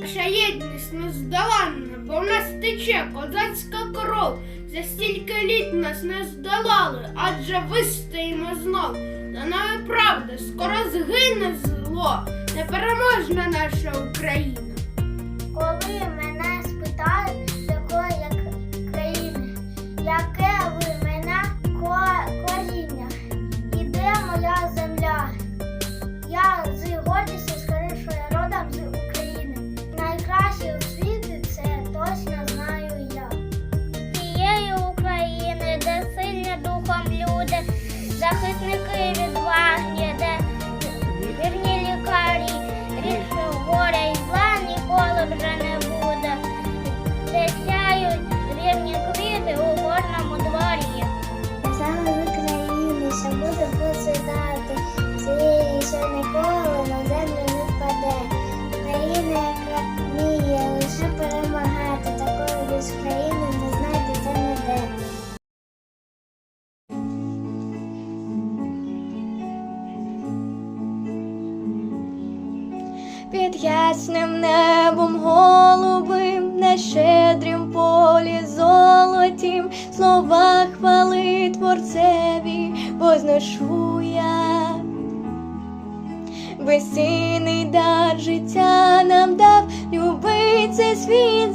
Наша єдність нездоланна, бо в нас тече козацька кров. За стільки літ нас не здолали, адже вистоїмо знов. За нами правда, скоро згине зло, непереможна наша Україна. Коли мене спитають, захисники Під ясним небом голубим, на щедрім полі золотім, слова хвали творцеві возношу я. Безцінний дар життя нам дав, любий цей світ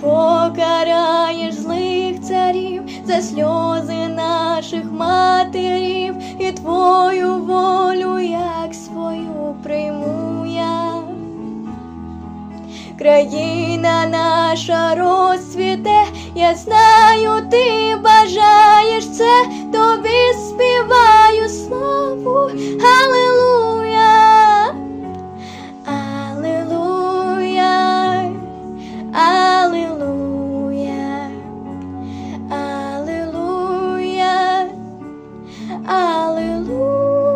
покараєш злих царів за сльози наших матерів, і твою волю, як свою прийму я. Країна наша розцвіте, я знаю, ти бажаєш це, тобі співаю славу, Аллилуйя.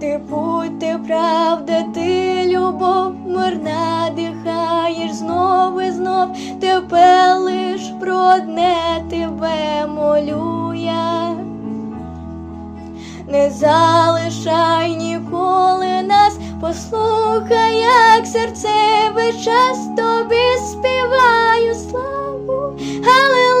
Ти путь, ти правда, ти любов, мир надихаєш знов і знов, тепер лиш про одне тебе молю. Не залишай ніколи нас, послухай, як серце весь час тобі співаю славу, Аллилуйя.